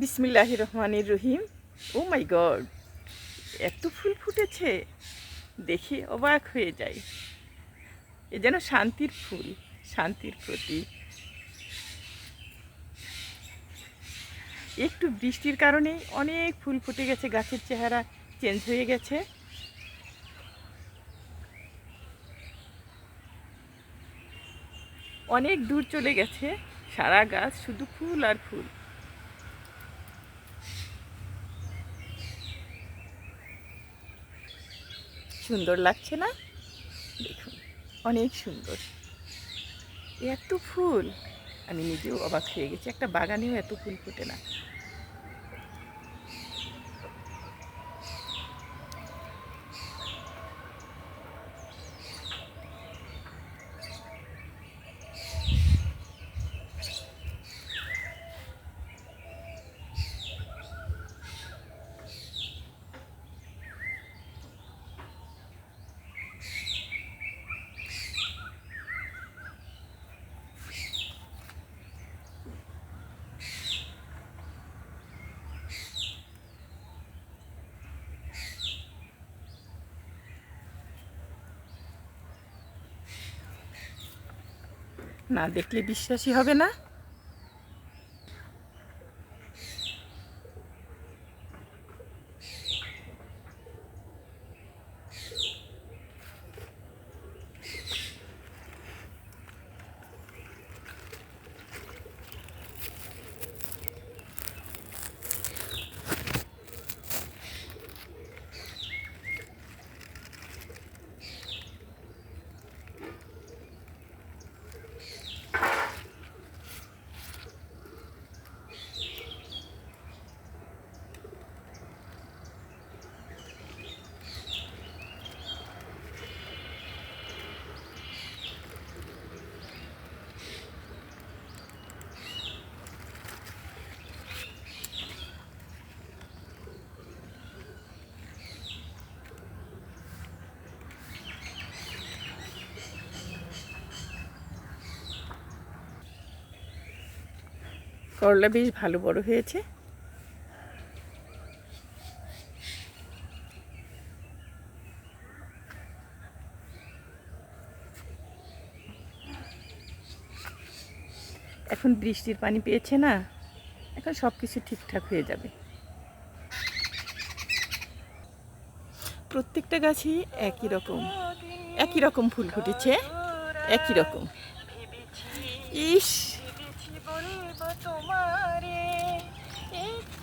বিসমিল্লাহ রহমানির রহিম ও মাই গড, এত ফুল ফুটেছে। দেখে অবাক হয়ে যায় এ যেন শান্তির ফুল, শান্তির প্রতীক। একটু বৃষ্টির কারণে অনেক ফুল ফুটে গেছে, গাছের চেহারা চেঞ্জ হয়ে গেছে। অনেক দূর চলে গেছে, সারা গাছ শুধু ফুল আর ফুল। সুন্দর লাগছে না? দেখুন, অনেক সুন্দর। এত ফুল। আমি নিজেও অবাক হয়ে গেছি, একটা বাগানেও এত ফুল ফোটে না। না দেখলে বিশ্বাসই হবে না। করলা বেশ ভালো বড় হয়েছে। এখন বৃষ্টির পানি পেয়েছে না, এখন সব কিছু ঠিকঠাক হয়ে যাবে। প্রত্যেকটা গাছই একই রকম একই রকম ফুল ফুটেছে, একই রকম। ইস!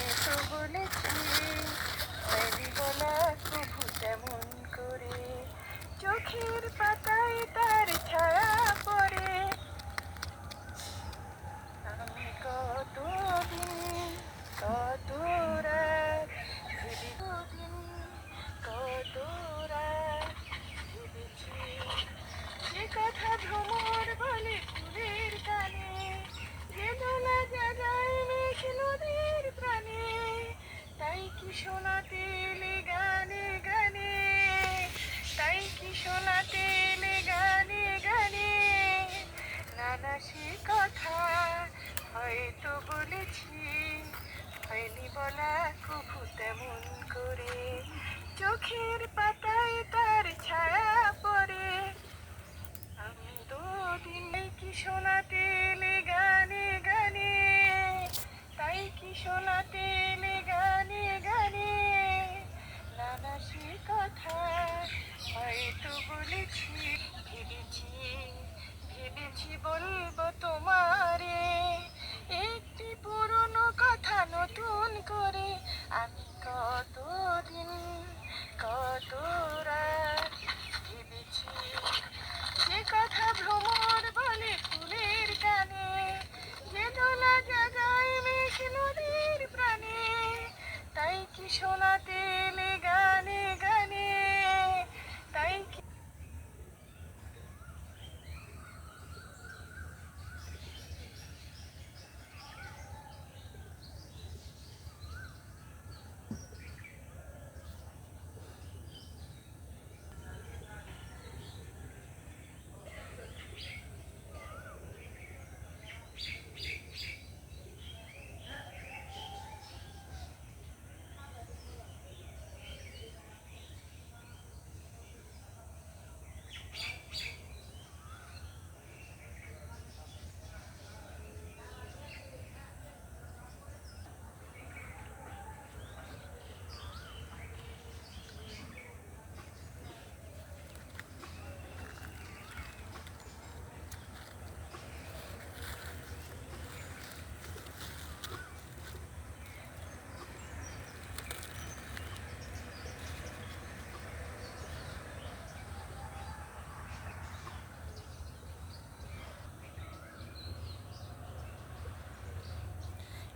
হয়তো বলেছি হয়নি বলা তেমন করে। চোখের পাতায় চোখের পাতায় তার ছায়া পড়ে। আমি দুদিন কি শোনাতে গানে গানে, তাই কি শোনাতে গানে গানে। নানা সে কথা হয়তো বলেছি, ভেবেছি ভেবেছি বলব তোমারে। একটি পুরনো কথা নতুন করে আমি কতদিন কত রাত ভেবেছি সে কথা ভ্রমর বলে ফুলের কানে যে দোলা জাগায় মেঘ নদীর প্রাণে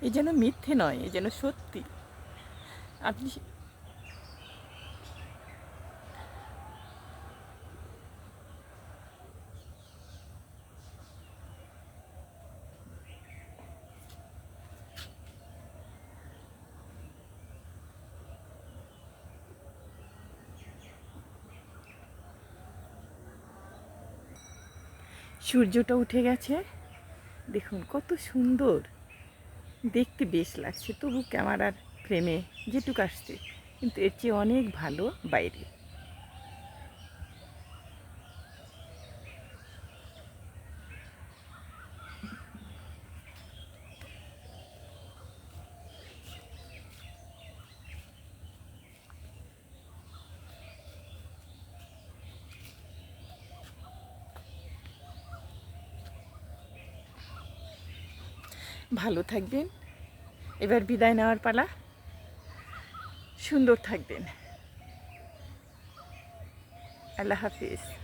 এ যেন মিথ্যে নয় এ যেন সত্যি। আপনি সূর্যটা উঠে গেছে। দেখুন কত সুন্দর। দেখতে বেশ লাগছে তবু ক্যামেরার ফ্রেমে যেটুকু আসছে কিন্তু এর চেয়ে অনেক ভালো বাইরে। ভালো থাকবেন। এবার বিদায় নেওয়ার পালা। সুন্দর থাকবেন। আল্লাহ হাফিজ।